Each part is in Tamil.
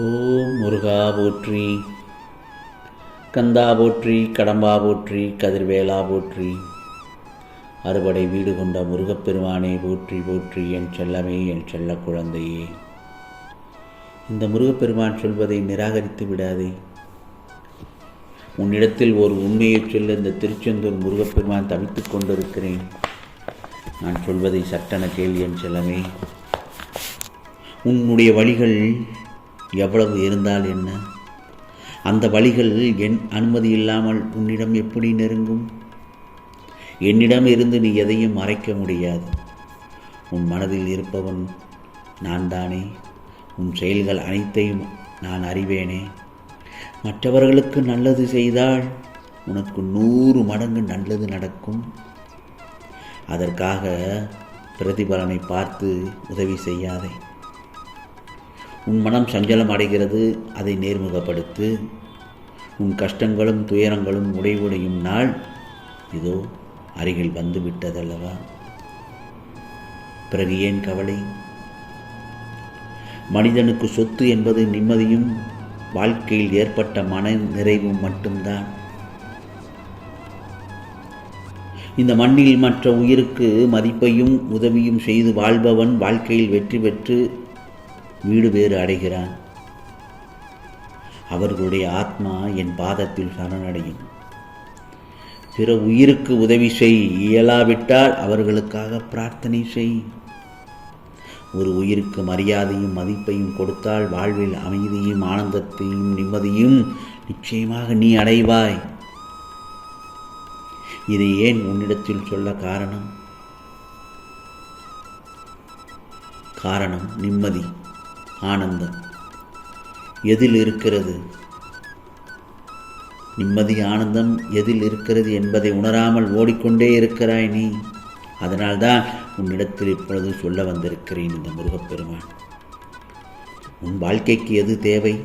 ஓம் முருகா போற்றி. கந்தா போற்றி கடம்பா போற்றி கதிர்வேலா போற்றி. அறுபடை வீடு கொண்ட முருகப்பெருமானே போற்றி போற்றி என் செல்லமே என் செல்ல குழந்தையே. இந்த முருகப்பெருமான் சொல்வதை நிராகரித்து விடாதே. உன்னிடத்தில் ஒரு உண்மையைச் சொல்ல இந்த திருச்செந்தூர் முருகப்பெருமான் தவித்துக் கொண்டிருக்கிறேன். நான் சொல்வதை சட்டென கேள்வி என் செல்லமே. உன்னுடைய வழிகள் எவ்வளவு இருந்தால் என்ன? அந்த வழிகள் என் அனுமதி இல்லாமல் உன்னிடம் எப்படி நெருங்கும்? என்னிடம் இருந்து நீ எதையும் மறைக்க முடியாது. உன் மனதில் இருப்பவன் நான் தானே. உன் செயல்கள் அனைத்தையும் நான் அறிவேனே. மற்றவர்களுக்கு நல்லது செய்தால் உனக்கு நூறு மடங்கு நல்லது நடக்கும். அதற்காக பிரதிபலனை பார்த்து உதவி செய்யாதே. உன் மனம் சஞ்சலம் அடைகிறது அதை நேர்முகப்படுத்து. உன் கஷ்டங்களும் துயரங்களும் உடைவுடையும் நாள். இதோ அருகில் வந்துவிட்டதல்லவா பிறகு ஏன் கவலை? மனிதனுக்கு சொத்து என்பது நிம்மதியும் வாழ்க்கையில் ஏற்பட்ட மன நிறைவும் மட்டும்தான். இந்த மண்ணில் மற்ற உயிருக்கு மதிப்பையும் உதவியும் செய்து வாழ்பவன் வாழ்க்கையில் வெற்றி பெற்று வீடு வேறு அடைகிறான். அவர்களுடைய ஆத்மா என் பாதத்தில் சரணடையும். பிற உயிருக்கு உதவி செய். இயலாவிட்டால் அவர்களுக்காக பிரார்த்தனை செய். ஒரு உயிருக்கு மரியாதையும் மதிப்பையும் கொடுத்தால் வாழ்வில் அமைதியும் ஆனந்தத்தையும் நிம்மதியும் நிச்சயமாக நீ அடைவாய். இது ஏன் உன்னிடத்தில் சொல்ல காரணம்? காரணம் நிம்மதி. ஆனந்தம். எதில் இருக்கிறது? நிம்மதி ஆனந்தம் எதில் இருக்கிறது என்பதை உணராமல் ஓடிக்கொண்டே இருக்கிறாய் நீ. அதனால்தான் உன்னிடத்தில் இப்பொழுது சொல்ல வந்திருக்கிறேன் இந்த முருகப்பெருமான். உன் வாழ்க்கைக்கு எது தேவை?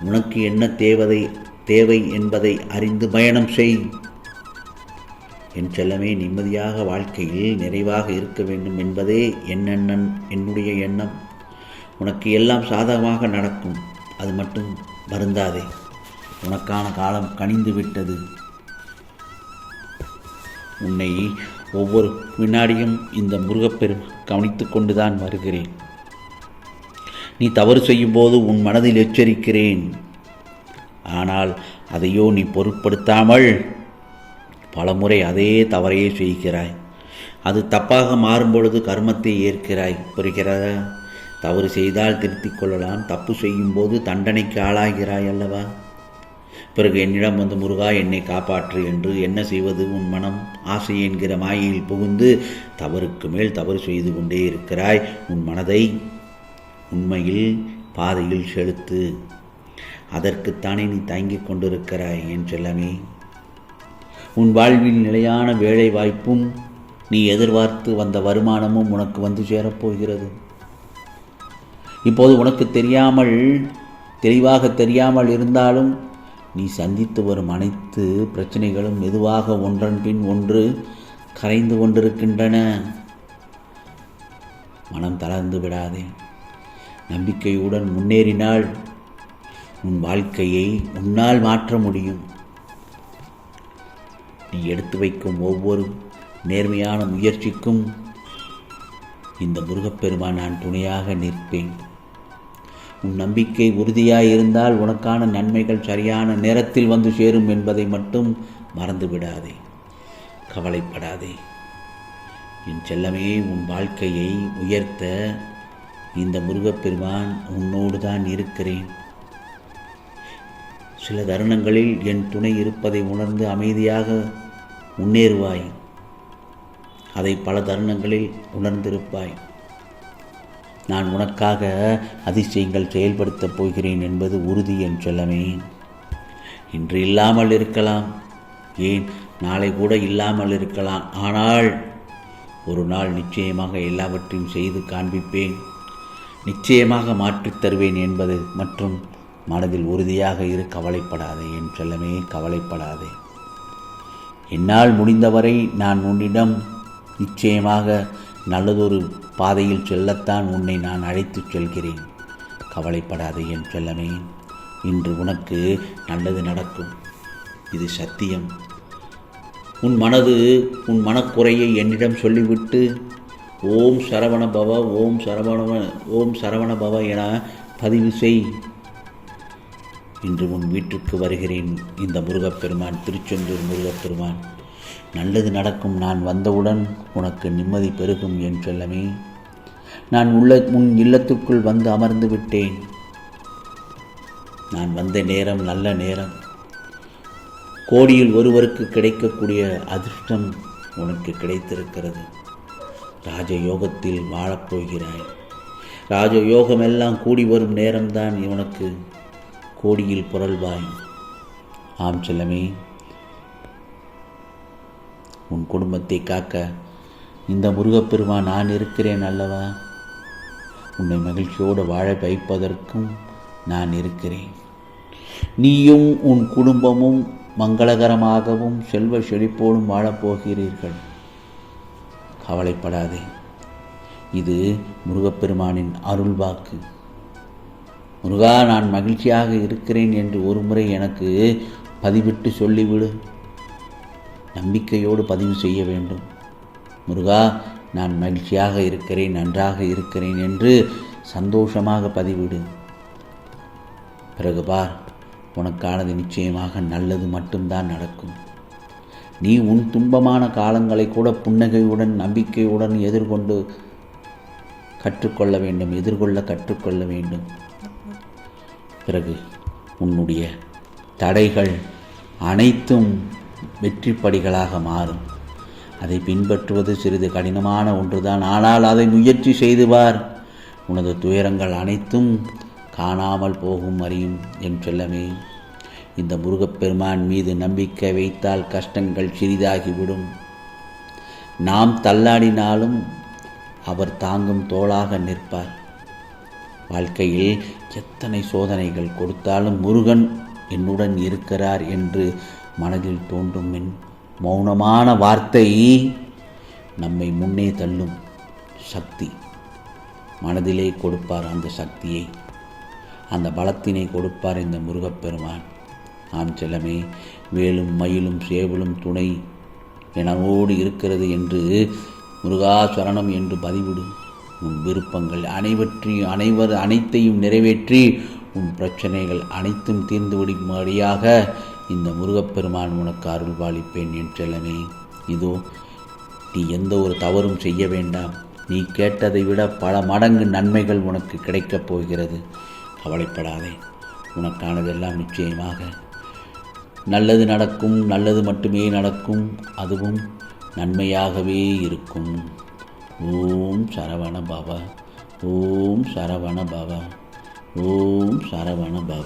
உனக்கு என்ன தேவதை தேவை என்பதை அறிந்து பயணம் செய். என் செல்லமே நிம்மதியாக வாழ்க்கையில் நிறைவாக இருக்க வேண்டும் என்பதே என்னென்ன என்னுடைய எண்ணம். உனக்கு எல்லாம் சாதகமாக நடக்கும். அது மட்டும் வருந்தாதே. உனக்கான காலம் கனிந்து விட்டது. உன்னை ஒவ்வொரு வினாடியும் இந்த முருகப்பெரும் கவனித்து கொண்டுதான் வருகிறேன். நீ தவறு செய்யும்போது உன் மனதில் எச்சரிக்கிறேன். ஆனால் அதையோ நீ பொருட்படுத்தாமல் பலமுறை அதே தவறையே செய்கிறாய். அது தப்பாக மாறும்பொழுது கர்மத்தை ஏற்கிறாய். புரிகிறதா? தவறு செய்தால் திருத்திக் கொள்ளலாம். தப்பு செய்யும்போது தண்டனைக்கு ஆளாகிறாய் அல்லவா? பிறகு என்னிடம் வந்து முருகா என்னை காப்பாற்று என்று என்ன செய்வது? உன் மனம் ஆசை என்கிற மாயையில் புகுந்து தவறுக்கு மேல் தவறு செய்து கொண்டே இருக்கிறாய். உன் மனதை உண்மையில் பாதையில் செலுத்து. அதற்குத்தானே நீ தயங்கிக் கொண்டிருக்கிறாய் என் செல்லமே. உன் வாழ்வில் நிலையான வேலை வாய்ப்பும் நீ எதிர்பார்த்து வந்த வருமானமும் உனக்கு வந்து சேரப்போகிறது இப்போது உனக்கு தெரியாமல் தெளிவாக தெரியாமல் இருந்தாலும் நீ சந்தித்து வரும் அனைத்து பிரச்சனைகளும் மெதுவாக ஒன்றன் பின் ஒன்று கரைந்து கொண்டிருக்கின்றன. மனம் தளர்ந்து விடாதே. நம்பிக்கையுடன் முன்னேறினால் உன் வாழ்க்கையை உன்னால் மாற்ற முடியும். நீ எடுத்து வைக்கும் ஒவ்வொரு நேர்மையான முயற்சிக்கும் இந்த முருகப்பெருமான் நான் துணையாக நிற்பேன். உன் நம்பிக்கை உறுதியாக இருந்தால் உனக்கான நன்மைகள் சரியான நேரத்தில் வந்து சேரும் என்பதை மட்டும் மறந்துவிடாதே. கவலைப்படாதே. என் செல்லமே உன் வாழ்க்கையை உயர்த்த இந்த முருகப்பெருமான் உன்னோடு தான் இருக்கிறேன். சில தருணங்களில் என் துணை இருப்பதை உணர்ந்து அமைதியாக முன்னேறுவாய். அதை பல தருணங்களில் உணர்ந்திருப்பாய். நான் உனக்காக அதிசயங்கள் செயல்படுத்தப் போகிறேன் என்பது உறுதி என் சொல்லமே இன்று இல்லாமல் இருக்கலாம். ஏன்? நாளை கூட இல்லாமல் இருக்கலாம். ஆனால் ஒரு நாள் நிச்சயமாக எல்லாவற்றையும் செய்து காண்பிப்பேன். நிச்சயமாக மாற்றித் தருவேன் என்பது மற்றும் மனதில் உறுதியாக இரு கவலைப்படாதே என் செல்லமே கவலைப்படாதே. என்னால் முடிந்தவரை நான் உன்னிடம் நிச்சயமாக நல்லதொரு பாதையில் செல்லத்தான் உன்னை நான் அழைத்துச் செல்கிறேன். கவலைப்படாதே என் செல்லமே இன்று உனக்கு நல்லது நடக்கும். இது சத்தியம். உன் மனது உன் மனக்குறையை என்னிடம் சொல்லிவிட்டு ஓம் சரவண பவ ஓம் சரவண ஓம் சரவண பவ என பதிவு செய். இன்று உன் வீட்டுக்கு வருகிறேன் இந்த முருகப்பெருமான் திருச்செந்தூர் முருகப்பெருமான். நல்லது நடக்கும் நான் வந்தவுடன் உனக்கு நிம்மதி பெருகும் என் செல்லமே. நான் உள்ள உன் இல்லத்துக்குள் வந்து அமர்ந்து விட்டேன். நான் வந்த நேரம் நல்ல நேரம். கோடியில் ஒருவருக்கு கிடைக்கக்கூடிய அதிர்ஷ்டம் உனக்கு கிடைத்திருக்கிறது. ராஜயோகத்தில் வாழப்போகிறாய் ராஜயோகம் எல்லாம் கூடி வரும் நேரம்தான் உனக்கு கோடியில் புரள்வாய் ஆம் செல்லமே உன் குடும்பத்தை காக்க இந்த முருகப்பெருமான் நான் இருக்கிறேன் அல்லவா? உன்னை மகிழ்ச்சியோடு வாழ வைப்பதற்கும் நான் இருக்கிறேன். நீயும் உன் குடும்பமும் மங்களகரமாகவும் செல்வ செழிப்போடும் வாழப்போகிறீர்கள் கவலைப்படாதே. இது முருகப்பெருமானின் அருள் வாக்கு. முருகா நான் மகிழ்ச்சியாக இருக்கிறேன் என்று ஒரு முறை எனக்கு பதிவிட்டு சொல்லிவிடு. நம்பிக்கையோடு பதிவு செய்ய வேண்டும். முருகா நான் மகிழ்ச்சியாக இருக்கிறேன் நன்றாக இருக்கிறேன் என்று சந்தோஷமாக பதிவிடு. பிறகு பார் உனக்கானது நிச்சயமாக நல்லது மட்டும்தான் நடக்கும். நீ உன் துன்பமான காலங்களை கூட புன்னகையுடன் நம்பிக்கையுடன் எதிர்கொண்டு கற்றுக்கொள்ள வேண்டும் எதிர்கொள்ள கற்றுக்கொள்ள வேண்டும். பிறகு உன்னுடைய தடைகள் அனைத்தும் வெற்றி படிகளாக மாறும். அதை பின்பற்றுவது சிறிது கடினமான ஒன்றுதான். ஆனால் அதை முயற்சி செய்துவார். உனது துயரங்கள் அனைத்தும் காணாமல் போகும் அறியும் என் செல்லமே. இந்த முருகப்பெருமான் மீது நம்பிக்கை வைத்தால் கஷ்டங்கள் சிறிதாகிவிடும். நாம் தள்ளாடினாலும் அவர் தாங்கும் தோளாக நிற்பார். வாழ்க்கையில் எத்தனை சோதனைகள் கொடுத்தாலும் முருகன் என்னுடன் இருக்கிறார் என்று மனதில் தோன்றும் என் மௌனமான வார்த்தை நம்மை முன்னே தள்ளும் சக்தி. மனதிலே கொடுப்பார் அந்த சக்தியை. அந்த பலத்தினை கொடுப்பார் இந்த முருகப்பெருமான். ஆம் செல்லமே வேலும் மயிலும் சேவலும் துணை எனவோடு இருக்கிறது என்று முருகாசரணம் என்று பதிவிடும் உன் விருப்பங்கள் அனைவற்றையும் அனைவர் அனைத்தையும் நிறைவேற்றி உன் பிரச்சனைகள் அனைத்தும் தீர்ந்துவிடும்படியாக இந்த முருகப்பெருமான் உனக்கு அருள் பாலிப்பேன் என் செல்லமே இதோ நீ எந்த ஒரு தவறும் செய்ய வேண்டாம். நீ கேட்டதை விட பல மடங்கு நன்மைகள் உனக்கு கிடைக்கப் போகிறது. கவலைப்படாதே. உனக்கானதெல்லாம் நிச்சயமாக. நல்லது நடக்கும் நல்லது மட்டுமே நடக்கும். அதுவும் நன்மையாகவே இருக்கும். ஓம் சரவண பவ ஓம் சரவண பவ ஓம் சரவண பவ